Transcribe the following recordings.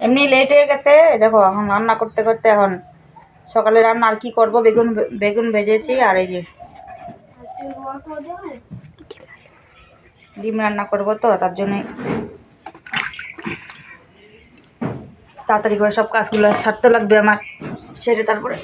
এমনি লেট হয়ে গেছে দেখো এখন রান্না করতে করতে এখন সকালে রান্না আর কি করব, বেগুন বেগুন ভেজেছি আর এই যে ডিম রান্না করব তো, তার জন্যই তাড়াতাড়ি করে সব কাজগুলো সারতে লাগবে আমার সেটা তারপরে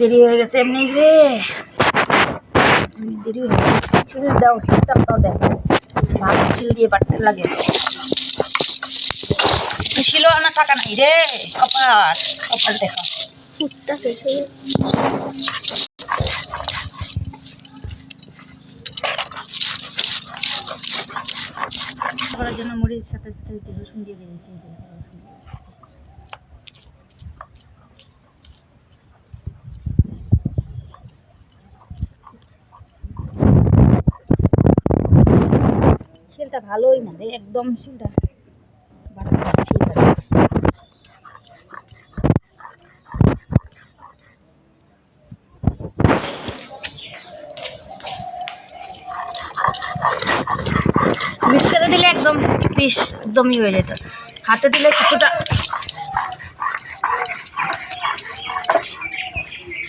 দেরি হয়ে গেছে এমনি রে। দেরি হয়ে গেছে। দাও শীতটাও দেখ। ভাত ছিল দিয়ে বাড়তে লাগে। ছিল না টাকা নাই রে কপাল কপাল দেখো। ফুটতেছে সে করার জন্য মুড়ির সাথে সাথে রসুন দিয়ে দিয়েছি এই যে রসুন দিয়ে দিয়েছি। শিলটা ভালোই না রে একদম বাটা ঠিক দিলে একদম পিস একদমই হয়ে যেত। হাতে দিলে কিছুটা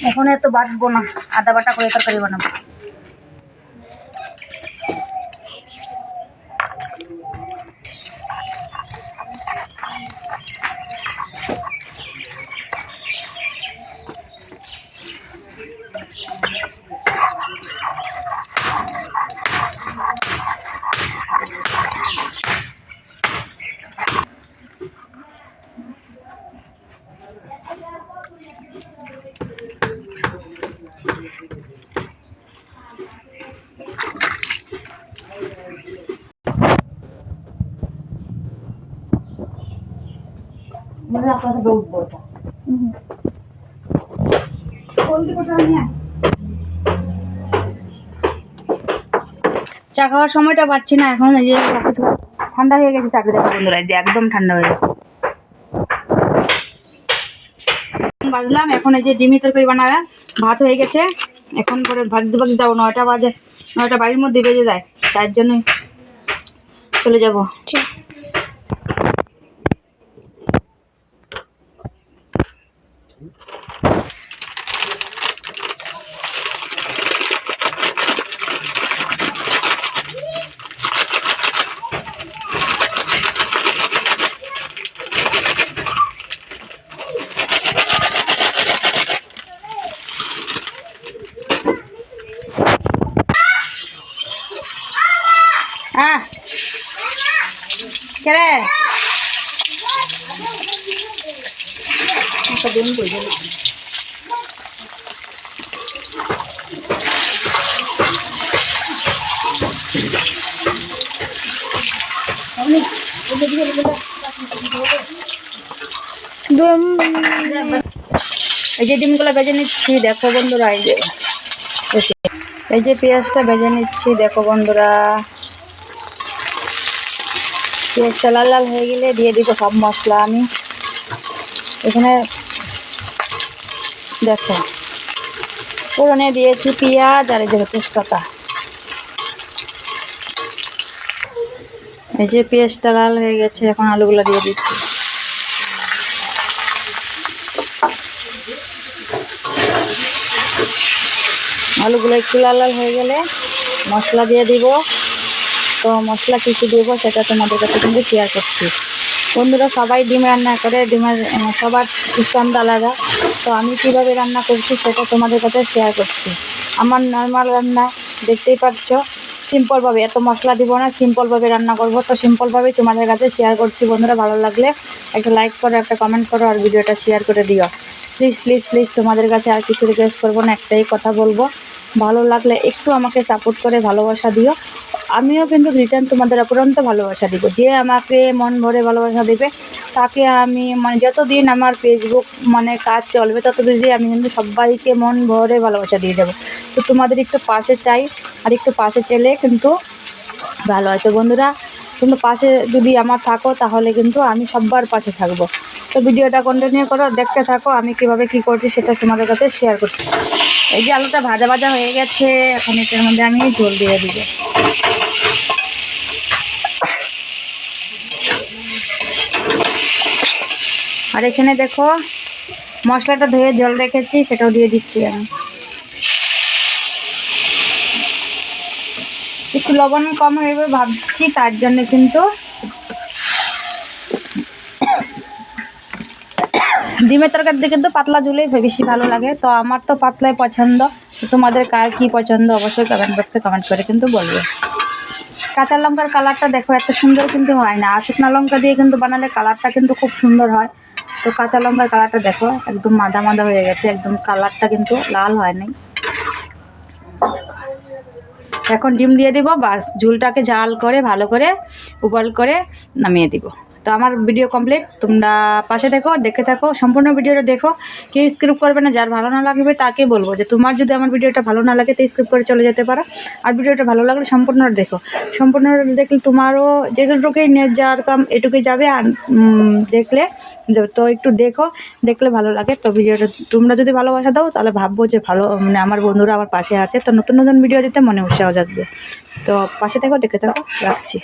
এখন এত বাটবো না, আদা বাটা করে তরকারি বানাবো। মনে হয় আপনার সাথে উঠবো ওটা চা খাওয়ার সময়টা পাচ্ছি না এখন এই যে ঠান্ডা হয়ে গেছে চাকরি দেখা বন্ধুরা যে একদম ঠান্ডা হয়ে গেছে। বাজলাম এখন এই যে ডিমি তরকারি বানাবে ভাত হয়ে গেছে এখন করে ভাগতে ভাগতে যাব নয়টা বাজে নয়টা বাড়ির মধ্যে বেজে যায় তার জন্যই চলে যাব। ঠিক হ্যাঁ কে দিন বই এই যে ডিমগুলো ভেজে নিচ্ছি, দেখো বন্ধুরা, এই যে- এই যে পেঁয়াজটা ভেজে নিচ্ছি, দেখো বন্ধুরা। পেঁয়াজটা লাল লাল হয়ে গেলে দিয়ে দিব সব মশলা আমি। এখানে দেখো, ফোড়নে দিয়েছি পেঁয়াজ আর এই যে তেজপাতা। এই যে পেঁয়াজটা লাল হয়ে গেছে, এখন আলুগুলো দিয়ে দিচ্ছি। আলুগুলো একটু লাল লাল হয়ে গেলে মশলা দিয়ে দিব। তো মশলা কী কী দেবো সেটা তোমাদের কাছে কিন্তু শেয়ার করছি। বন্ধুরা, সবাই ডিম রান্না করে, ডিমের সবার সিস্টেম আলাদা। তো আমি কীভাবে রান্না করছি সেটা তোমাদের কাছে শেয়ার করছি। আমার নর্মাল রান্না, দেখতেই পাচ্ছ সিম্পলভাবে এত মশলা দিব না সিম্পলভাবে রান্না করব। তো সিম্পলভাবেই তোমাদের কাছে শেয়ার করছি। বন্ধুরা, ভালো লাগলে একটা লাইক করো, একটা কমেন্ট করো, আর ভিডিওটা শেয়ার করে দিও। প্লিজ প্লিজ প্লিজ তোমাদের কাছে আর কিছু রিকোয়েস্ট করব না, একটাই কথা বলব। ভালো লাগলে একটু আমাকে সাপোর্ট করে, ভালোবাসা দিও। আমিও কিন্তু রিটার্ন তোমাদের অপরন্ত ভালোবাসা দিব। যে আমাকে মন ভরে ভালোবাসা দেবে, তাকে আমি মানে যতদিন আমার ফেসবুক মানে কাজ চলবে, ততদিন আমি কিন্তু সবাইকে মন ভরে ভালোবাসা দিয়ে দেবো। তো তোমাদের একটু পাশে চাই, আর একটু পাশে চেলে কিন্তু ভালো তো বন্ধুরা কিন্তু পাশে যদি আমার থাকো, তাহলে কিন্তু আমি সবার পাশে থাকব। তো ভিডিওটা কন্টিনিউ করো, দেখতে থাকো, আমি কীভাবে কি করছি সেটা তোমাদের কাছে শেয়ার করছি। এই যে আলুটা ভাজা ভাজা হয়ে গেছে, এখন এটার মধ্যে আমি জল দিয়ে দিব। আর এখানে দেখো, মশলাটা ধুয়ে জল রেখেছি, সেটাও দিয়ে দিচ্ছি আমি। একটু লবণ কম হয়ে ভাবছি, তার জন্য কিন্তু ডিমের তরকারি তরকারিতে কিন্তু পাতলা ঝুলেই বেশি ভালো লাগে। তো আমার তো পাতলাই পছন্দ। তোমাদের কার কী পছন্দ অবশ্যই কমেন্ট বক্সে কমেন্ট করে কিন্তু বলবে। কাঁচা লঙ্কার কালারটা দেখো, এত সুন্দর কিন্তু হয় না। আর শুকনো লঙ্কা দিয়ে কিন্তু বানালে কালারটা কিন্তু খুব সুন্দর হয়। তো কাঁচা লঙ্কার কালারটা দেখো, একদম মাদা মাদা হয়ে গেছে। একদম কালারটা কিন্তু লাল হয় নাই। এখন ডিম দিয়ে দিব, বাস। ঝুলটাকে ঝাল করে, ভালো করে, উবাল করে নামিয়ে দিব। তো আমার ভিডিও কমপ্লিট তোমরা পাশে দেখো, দেখে থাকো, সম্পূর্ণ ভিডিওটা দেখো। কেউ স্ক্রিপ করবে না, যার ভালো না লাগবে তাকে বলব যে তোমার যদি আমার ভিডিওটা ভালো না লাগে তো স্ক্রিপ করে চলে যেতে পারো। আর ভিডিওটা ভালো লাগলে সম্পূর্ণ দেখো। সম্পূর্ণ দেখলে তোমারও যেটুকুই যাওয়ার কাম, এটুকুই যাবে। আর দেখলে তো একটু দেখো, দেখলে ভালো লাগে। তো ভিডিওটা তোমরা যদি ভালোবাসা দাও, তাহলে ভাববো যে ভালো মানে আমার বন্ধুরা আমার পাশে আছে। তো নতুন নতুন ভিডিও দিতে মনে উৎসাহ জাগবে। তো পাশে থাকো দেখে থাকো, রাখছি।